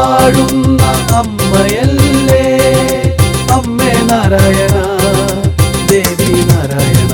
പാടുന്ന അമ്മയല്ലേ. അമ്മേ നാരായണ ദേവി നാരായണ.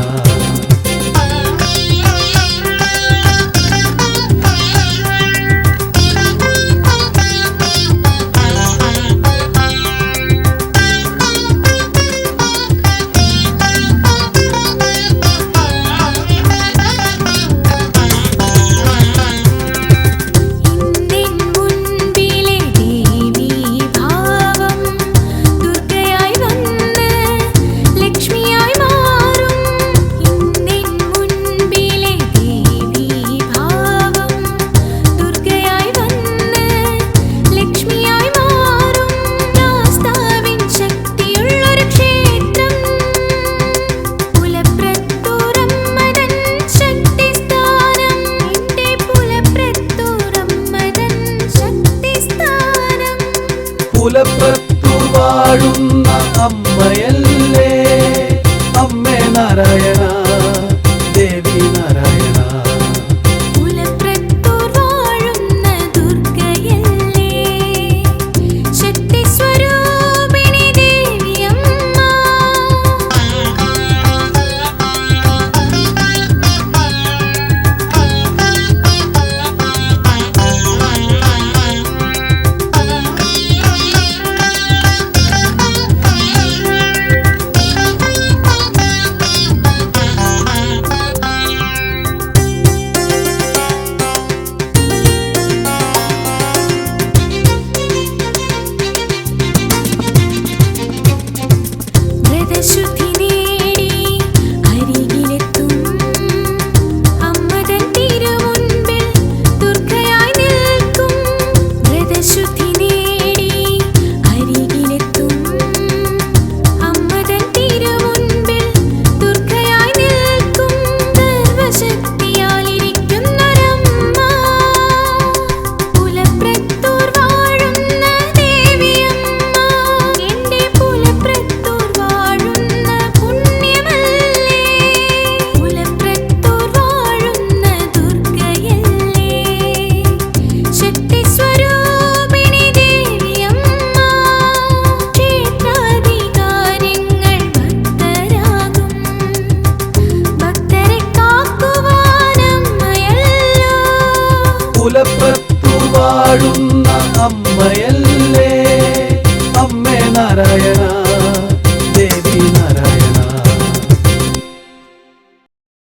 love. മൂലപ്പത്തു വാഴുന്ന അമ്മയല്ല.